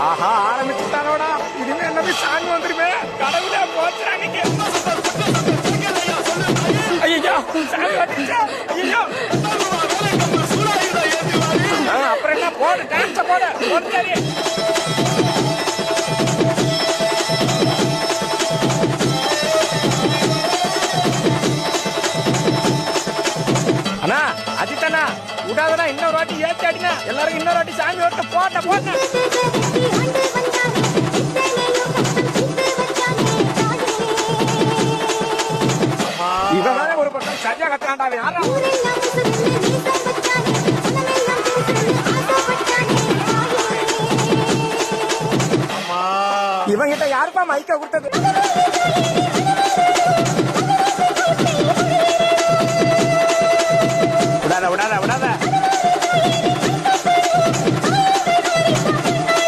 ஆஹா ஆரம்பிச்சுட்டானோடா. இனிமே என்னது சாமி வந்துருமே? கடவுளே போச்சுடா ஐயோ சாமி வந்துருச்சா? ஐயோ அப்புறம் என்ன? போடு டான்ஸ போடு. சரி. அண்ணா அஜித்தண்ணா விடாதண்ணா இன்னொரு வாட்டி ஏற்றி அடினா. எல்லாரும் இன்னொரு வாட்டி சாமி ஓட்ட போட்ட போட்ட சரியா கத்துறான்டா யாரா இவங்கிட்ட யாருப்பா மைக்க கொடுத்தது விடாத விடாத விடாத